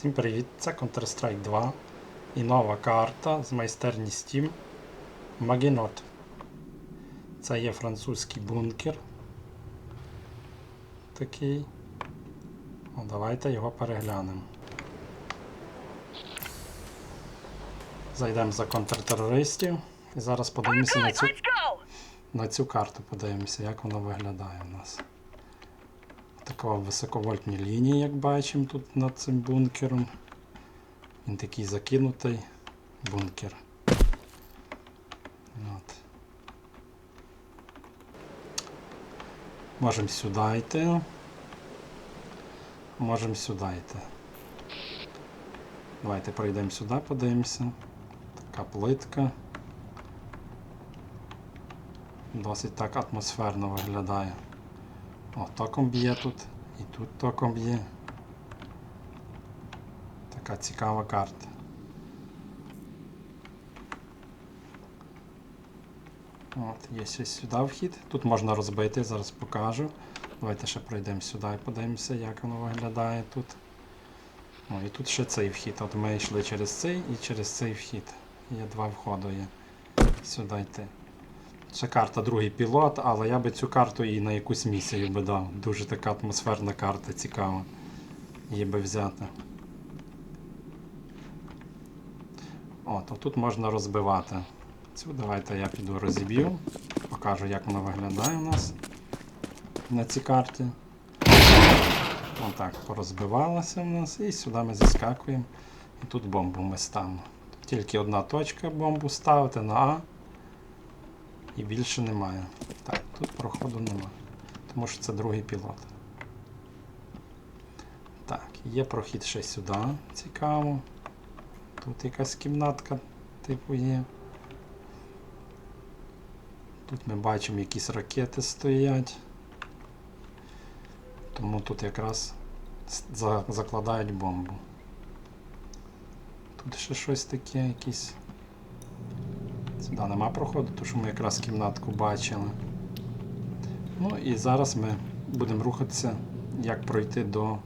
Всім привіт! Це Counter-Strike 2 і нова карта з майстерні Steam Maginot. Це є французький бункер. Такий. О, давайте його переглянемо. Зайдемо за контртерористів і зараз подивимося на цю, на цю карту, подивимося, як вона виглядає у нас. Така високовольтні лінії, як бачимо тут над цим бункером. Він такий закинутий бункер. От. Можемо сюди йти. Можемо сюди йти. Давайте пройдемо сюди, подивимося. Така плитка. Досить так атмосферно виглядає. О, током б'є тут, і тут током б'є. Така цікава карта. От, є ще сюди вхід. Тут можна розбити, зараз покажу. Давайте ще пройдемо сюди і подивимося, як воно виглядає тут. О, і тут ще цей вхід. От ми йшли через цей і через цей вхід. Є два входи. Сюди йти. Це карта другий пілот, але я би цю карту і на якусь місію би дав. Дуже така атмосферна карта, цікава. Її би взяти. От, тут можна розбивати. Цю давайте я піду розіб'ю. Покажу, як вона виглядає у нас на цій карті. Отак порозбивалася в нас. І сюди ми заскакуємо. І тут бомбу ми ставимо. Тут тільки одна точка бомбу ставити на А. І більше немає. Так, тут проходу нема. Тому що це другий пілот. Так, є прохід ще сюди. Цікаво. Тут якась кімнатка, типу є. Тут ми бачимо якісь ракети стоять. Тому тут якраз закладають бомбу. Тут ще щось таке, якісь. Сюди нема проходу, тому що ми якраз кімнатку бачили. Ну і зараз ми будемо рухатися, як пройти до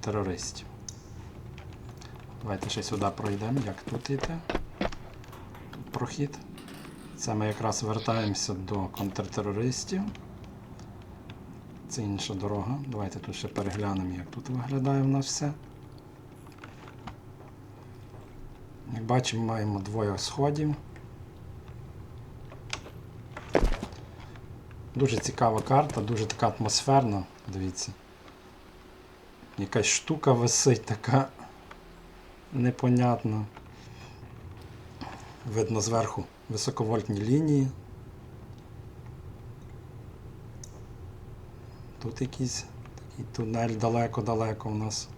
терористів. Давайте ще сюди пройдемо, як тут йти. Прохід. Це ми якраз вертаємося до контртерористів. Це інша дорога. Давайте тут ще переглянемо, як тут виглядає в нас все. Як бачимо, маємо двоє сходів. Дуже цікава карта, дуже така атмосферна, дивіться. Якась штука висить така непонятна. Видно зверху високовольтні лінії. Тут якийсь такий тунель далеко-далеко у нас.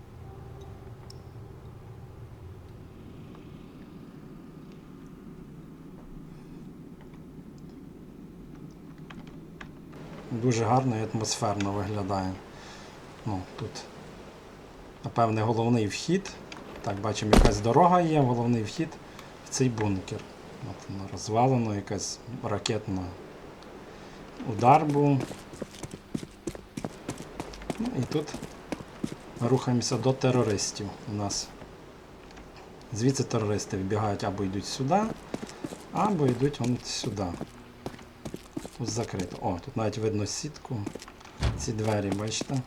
Дуже гарно і атмосферно виглядає. Ну, тут, напевне, головний вхід. Так, бачимо, якась дорога є, головний вхід в цей бункер. От розвалено, якась ракетна удар був. Ну і тут рухаємося до терористів у нас. Звідси терористи вибігають або йдуть сюди, або йдуть вон сюди. Тут закрито. О, тут навіть видно сітку. Ці двері, бачите?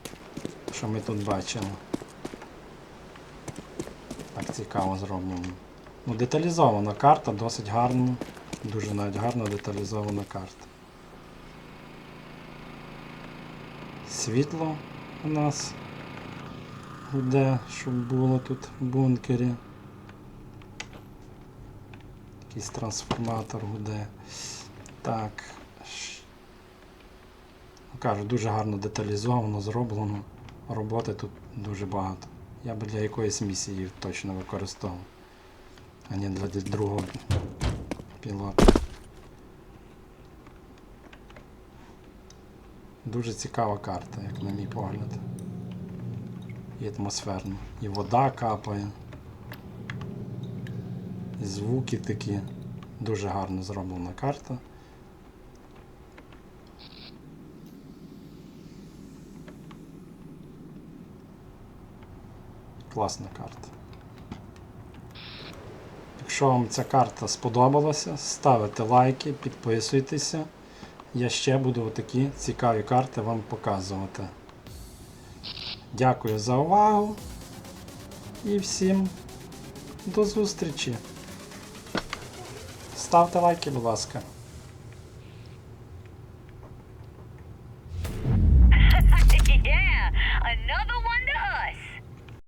Що ми тут бачимо. Так цікаво зроблено. Ну, деталізована карта, досить гарно. Дуже навіть гарно деталізована карта. Світло у нас йде, щоб було тут в бункері. Якийсь трансформатор гуде. Так. Кажу, дуже гарно деталізовано, зроблено. Роботи тут дуже багато. Я би для якоїсь місії точно використовував, а не для другого пілота. Дуже цікава карта, як на мій погляд. І атмосферно. І вода капає. І звуки такі. Дуже гарно зроблена карта. класна карта. Якщо вам ця карта сподобалася, ставите лайки, підписуйтеся. Я ще буду такі цікаві карти вам показувати. Дякую за увагу і всім до зустрічі. Ставте лайки, будь ласка.